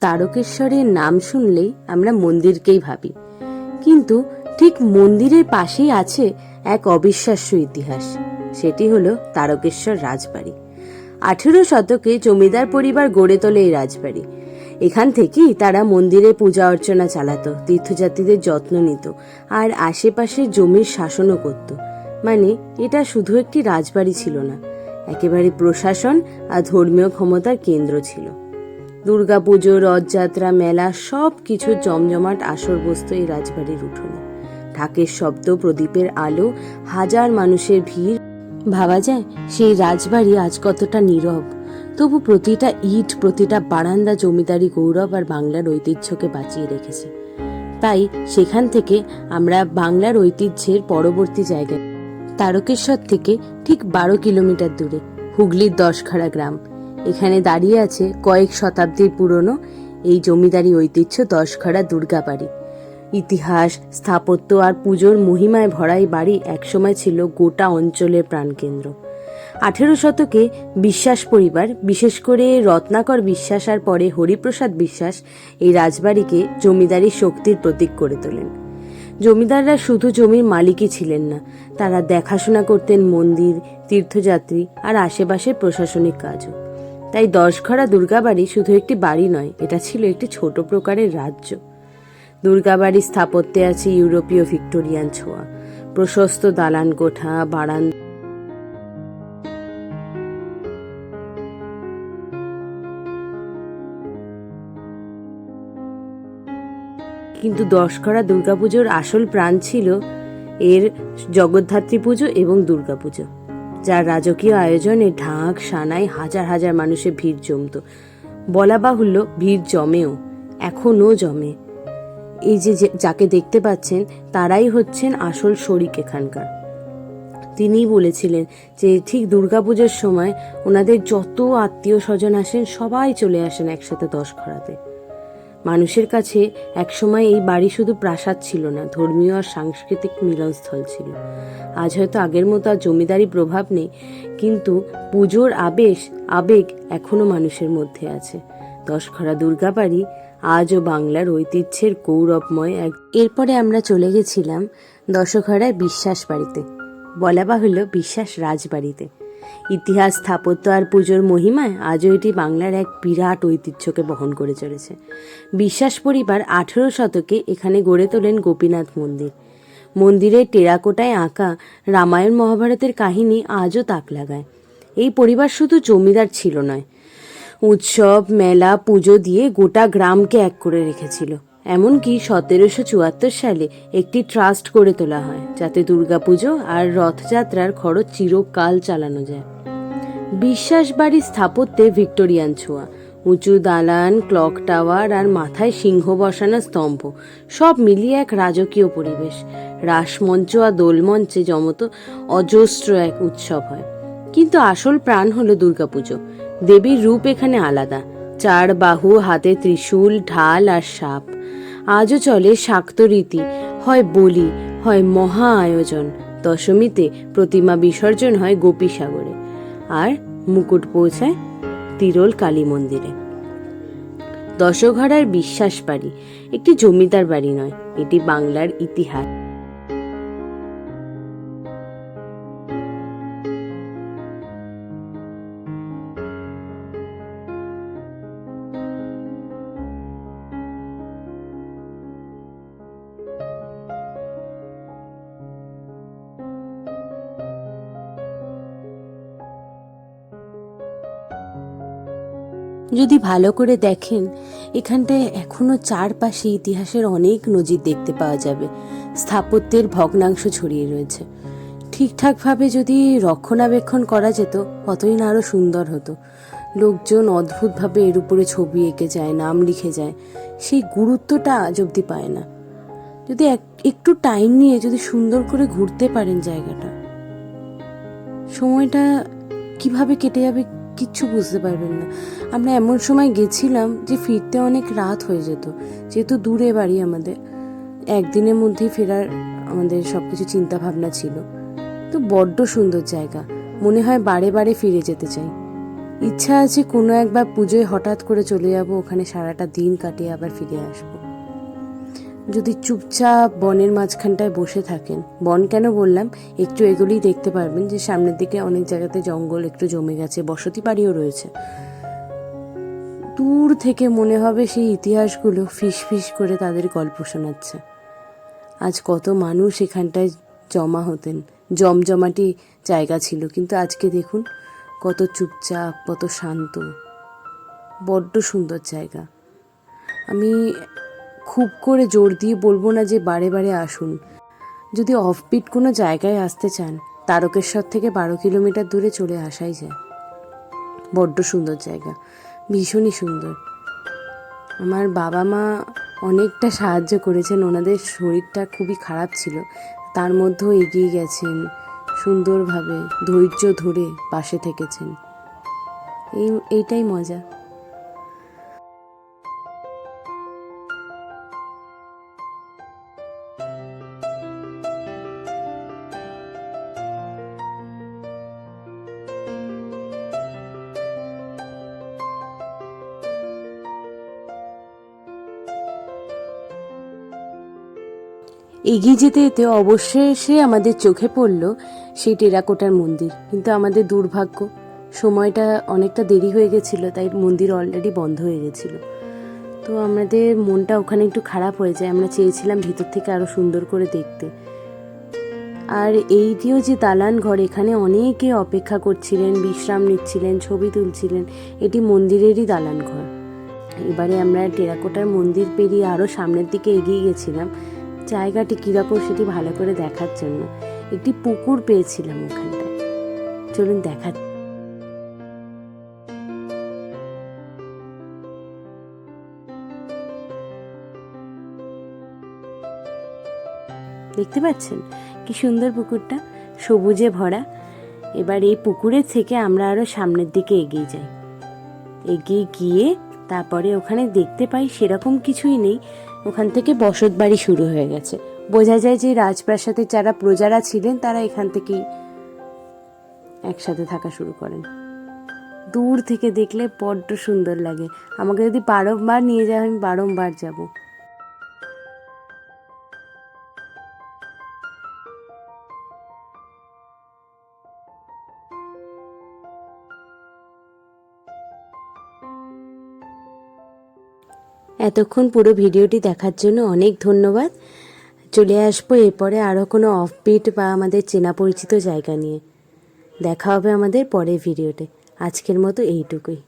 তারকেশ্বরের নাম শুনলেই আমরা মন্দিরকেই ভাবি। কিন্তু ঠিক মন্দিরের পাশেই আছে এক অবিশ্বাস্য ইতিহাস। সেটি হলো তারকেশ্বর রাজবাড়ি। আঠেরো শতকে জমিদার পরিবার গড়ে তোলে এই রাজবাড়ি। এখান থেকেই তারা মন্দিরে পূজা অর্চনা চালাতো, তীর্থযাত্রীদের যত্ন নিত, আর আশেপাশের জমির শাসনও করত। মানে এটা শুধু একটি রাজবাড়ি ছিল না, একেবারে প্রশাসন আর ধর্মীয় ক্ষমতার কেন্দ্র ছিল। দুর্গাপুজো, রথযাত্রা, মেলা সব কিছু জমজমাট আসর বসত এই রাজবাড়ির উঠোনে। ঢাকের শব্দ, প্রদীপের আলো, হাজার মানুষের ভিড়। ভাবা যায়, সেই রাজবাড়ি আজ কতটা নীরব। তবু প্রতিটা ইট, প্রতিটা বারান্দা জমিদারি গৌরব আর বাংলার ঐতিহ্যকে বাঁচিয়ে রেখেছে। তাই সেখান থেকে আমরা বাংলার ঐতিহ্যের পরবর্তী জায়গায়, তারকেশ্বর থেকে ঠিক বারো কিলোমিটার দূরে, হুগলির দশখাড়া গ্রাম। এখানে দাঁড়িয়ে আছে কয়েক শতাব্দীর পুরনো এই জমিদারি ঐতিহ্য দশখাড়া দুর্গাবাড়ি। ইতিহাস, স্থাপত্য আর পুজোর মহিমায় ভরা এই বাড়ি একসময় ছিল গোটা অঞ্চলের প্রাণকেন্দ্র। আঠেরো শতকে বিশ্বাস পরিবার, বিশেষ করে রত্নাকর বিশ্বাস আর পরে হরিপ্রসাদ বিশ্বাস, এই রাজবাড়িকে জমিদারি শক্তির প্রতীক করে তোলেন। জমিদাররা শুধু জমির মালিকই ছিলেন না, তারা দেখাশোনা করতেন মন্দির, তীর্থযাত্রী আর আশেপাশের প্রশাসনিক কাজও। তাই দশঘরা দুর্গাবাড়ি শুধু একটি বাড়ি নয়, এটা ছিল একটি ছোট প্রকারের রাজ্য। দুর্গাবাড়ির স্থাপত্যে আছে ইউরোপীয় ভিক্টোরিয়ান ছোঁয়া। প্রশস্ত দালান কোঠা বারান কিন্তু দশকরা দুর্গাপুজোর আসল প্রাণ ছিল এর জগদ্ধাত্রী পুজো এবং দুর্গাপুজো। যার রাজকীয় আয়োজনে ঢাক, সানাই হাজার হাজার মানুষের ভিড় জমতো। বলা বাহুল্য ভিড় জমেও, এখনও জমে। এই যে যে- যাকে দেখতে পাচ্ছেন, তারাই হচ্ছেন আসল শরিক এখানকার। তিনিই বলেছিলেন যে ঠিক দুর্গাপুজোর সময় ওনাদের যত আত্মীয় স্বজন আসেন, সবাই চলে আসেন একসাথে দশ খরাতে মানুষের কাছে একসময় এই বাড়ি শুধু প্রাসাদ ছিল না, ধর্মীয় আর সাংস্কৃতিক মিলনস্থল ছিল। আজ হয়তো আগের মতো আর জমিদারি প্রভাব নেই, কিন্তু পুজোর আবেশ, আবেগ এখনও মানুষের মধ্যে আছে। দশখরা দুর্গাবাড়ি আজও বাংলার ঐতিহ্যের গৌরবময় এক এরপরে আমরা চলে গেছিলাম দশখরায় বিশ্বাস বাড়িতে। বলা বাহুল্য, বিশ্বাস রাজবাড়িতে। ইতিহাস, স্থাপত্য আর পুজোর মহিমায় আজও এটি বাংলার এক বিরাট ঐতিহ্যকে বহন করে চলেছে। বিশ্বাস পরিবার আঠেরো শতকে এখানে গড়ে তোলেন গোপীনাথ মন্দির। মন্দিরের টেরাকোটায় আঁকা রামায়ণ মহাভারতের কাহিনী আজও তাক লাগায়। এই পরিবার শুধু জমিদার ছিল নয়, উৎসব, মেলা, পুজো দিয়ে গোটা গ্রামকে এক করে রেখেছিল। এমনকি সতেরোশো চুয়াত্তর সালে একটি ট্রাস্ট করে তোলা হয়, যাতে দুর্গাপুজো আর রথযাত্রার খরচ চিরকাল চালানো যায়। বিশ্বাস বাড়ির স্থাপত্যে ভিক্টোরিয়ান ছোঁয়া। উঁচু দালান, ক্লক টাওয়ার আর মাথায় সিংহ বসানো স্তম্ভ, সব মিলিয়ে এক রাজকীয় পরিবেশ। রাসমঞ্চ আর দোলমঞ্চে জমতো অজস্র এক উৎসব হয়। কিন্তু আসল প্রাণ হলো দুর্গাপুজো। দেবীর রূপ এখানে আলাদা। চার বাহু, হাতে ত্রিশূল, ঢাল আর সাপ। আজও চলে শাক্ত রীতি, হয় বলি, হয় মহা আয়োজন। দশমীতে প্রতিমা বিসর্জন হয় গোপীসাগরে। আর মুকুট পৌঁছায় তিরোল কালী মন্দিরে। দশঘরার বিশ্বাস বাড়ি, একটি জমিদার বাড়ি নয়, এটি বাংলার ইতিহাস। যদি ভালো করে দেখেন, এখানটায় এখনও চারপাশে ইতিহাসের অনেক নজির দেখতে পাওয়া যাবে। স্থাপত্যের ভগ্নাংশ ছড়িয়ে রয়েছে। ঠিকঠাকভাবে যদি রক্ষণাবেক্ষণ করা যেত কতই না আরও সুন্দর হতো। লোকজন অদ্ভুতভাবে এর উপরে ছবি এঁকে যায়, নাম লিখে যায়। সেই গুরুত্বটা আজ পায় না। যদি এক- একটু টাইম নিয়ে যদি সুন্দর করে ঘুরতে পারেন জায়গাটা। সময়টা কীভাবে কেটে যাবে কিচ্ছু বুঝতে পারবেন না। আমরা এমন সময় গেছিলাম যে ফিরতে অনেক রাত হয়ে যেত, যেহেতু দূরে বাড়ি আমাদের। একদিনের মধ্যেই ফেরার আমাদের সব কিছু চিন্তাভাবনা ছিল। তো বড্ড সুন্দর জায়গা, মনে হয় বারে বারে ফিরে যেতে চাই। ইচ্ছা আছে কোনো একবার পুজোয় হঠাৎ করে চলে যাব, ওখানে সারাটা দিন কাটিয়ে আবার ফিরে আসব। যদি চুপচাপ বনের মাঝখানটায় বসে থাকেন, বন কেন বললাম, একটু এগুলিই দেখতে পারবেন যে সামনের দিকে অনেক জায়গাতে জঙ্গল, একটু জমে গেছে, বসতি বাড়িও রয়েছে। দূর থেকে মনে হবে সেই ইতিহাসগুলো ফিস ফিস করে তাদের গল্প শোনাচ্ছে। আজ কত মানুষ এখানটায় জমা হতেন, জমজমাটি জায়গা ছিল, কিন্তু আজকে দেখুন কত চুপচাপ, কত শান্ত, বড্ড সুন্দর জায়গা। আমি খুব করে জোর দিয়ে বলব না যে বারে বারে আসুন। যদি অফবিট কোনো জায়গায় আসতে চান, তারকেশ্বর থেকে বারো কিলোমিটার দূরে চলে আসাই যায়। বড্ড সুন্দর জায়গা, ভীষণই সুন্দর। আমার বাবা মা অনেকটা সাহায্য করেছেন, ওনাদের শরীরটা খুবই খারাপ ছিল। তার মধ্যেও এগিয়ে গেছেন, সুন্দরভাবে ধৈর্য ধরে পাশে থেকেছেন। এই, এইটাই মজা। এগিয়ে যেতে যেতে অবশ্যই সে আমাদের চোখে পড়ল সেই টেরাকোটার মন্দির। কিন্তু আমাদের দুর্ভাগ্য, সময়টা অনেকটা দেরি হয়ে গেছিল, তাই মন্দির অলরেডি বন্ধ হয়ে গেছিল। তো আমাদের মনটা ওখানে একটু খারাপ হয়ে যায়, আমরা চেয়েছিলাম ভিতর থেকে আরও সুন্দর করে দেখতে। আর এইটিও যে দালান ঘর, এখানে অনেকে অপেক্ষা করছিলেন, বিশ্রাম নিচ্ছিলেন, ছবি তুলছিলেন, এটি মন্দিরেরই দালান ঘর। এবারে আমরা টেরাকোটার মন্দির পেরিয়ে আরও সামনের দিকে এগিয়ে গেছিলাম। জায়গাটি কীরকম সেটি ভালো করে দেখার জন্য। একটি পুকুর পেয়েছিলাম ওখানটায়। চলুন দেখা দেখতে পাচ্ছেন? কি সুন্দর পুকুরটা। সবুজে ভরা। এবার এই পুকুরের থেকে আমরা আরও সামনের দিকে এগিয়ে যাই। এগিয়ে গিয়ে তারপরে ওখানে দেখতে পাই সেরকম কিছুই নেই। ওখান থেকে বসত বাড়ি শুরু হয়ে গেছে। বোঝা যায় যে রাজপ্রাসাদের যারা প্রজারা ছিলেন, তারা এখান থেকেই একসাথে থাকা শুরু করেন। দূর থেকে দেখলে বড্ড সুন্দর লাগে। আমাকে যদি বারংবার নিয়ে যাও আমি বারংবার যাব। এতক্ষণ পুরো ভিডিওটি দেখার জন্য অনেক ধন্যবাদ। চলে আসব এরপরে আরও কোনো অফবিট বা আমাদের চেনা পরিচিত জায়গা নিয়ে। দেখা হবে আমাদের পরের ভিডিওতে। আজকের মতো এইটুকুই।